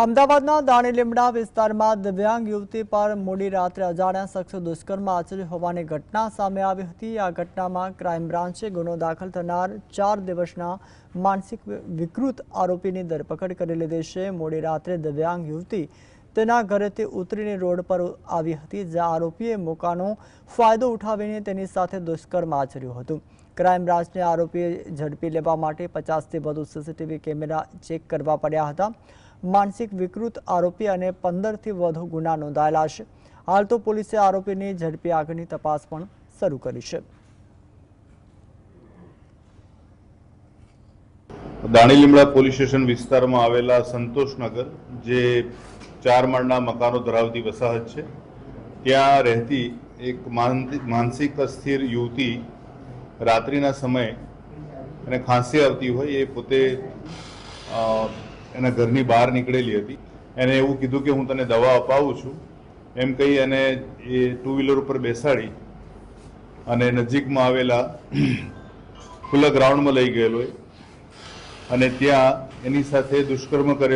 અમદાવાદના દાણી લીમડા વિસ્તારમાં દિવ્યાંગ યુવતી પર મોડી રાત્રે અજાણ્યા શખ્સો દુષ્કર્મ આચર્યું હોવાની ઘટના સામે આવી હતી. આ ઘટનામાં ક્રાઇમ બ્રાન્ચે ગુનો દાખલ થનાર ચાર દિવસના માનસિક વિકૃત આરોપીની ધરપકડ કરી લીધી છે. મોડી રાત્રે દિવ્યાંગ યુવતી તેના ઘરેથી ઉતરીને રોડ પર આવી હતી, જ્યાં આરોપીએ મોકાનો ફાયદો ઉઠાવીને તેની સાથે દુષ્કર્મ આચર્યું હતું. ક્રાઇમ બ્રાન્ચને આરોપીએ ઝડપી લેવા માટે પચાસથી વધુ સીસીટીવી કેમેરા ચેક કરવા પડ્યા હતા. માનસિક વિકૃત આરોપી અને પંદરથી વધુ ગુના નોંધાયેલા છે. હાલ તો પોલીસે આરોપીની ઝડપી આગળની તપાસ પણ શરૂ કરી છે. દાણી લીમડા પોલીસ સ્ટેશન વિસ્તારમાં આવેલા સંતોષનગર જે ચાર માળના મકાનો ધરાવતી વસાહત છે. ત્યાં રહેતી એક માનસિક અસ્થિર યુવતી રાત્રિના સમયે એને ખાંસી આવતી હોય એ પોતે એના ઘરની બહાર નીકળેલી હતી. એને એવું કીધું કે હું તને દવા અપાવું છું. એમ કહી અને એ ટુ વ્હીલર ઉપર બેસાડી અને નજીકમાં આવેલા ખુલ્લા ગ્રાઉન્ડમાં લઈ ગયેલો અને ત્યાં એની સાથે દુષ્કર્મ કરેલ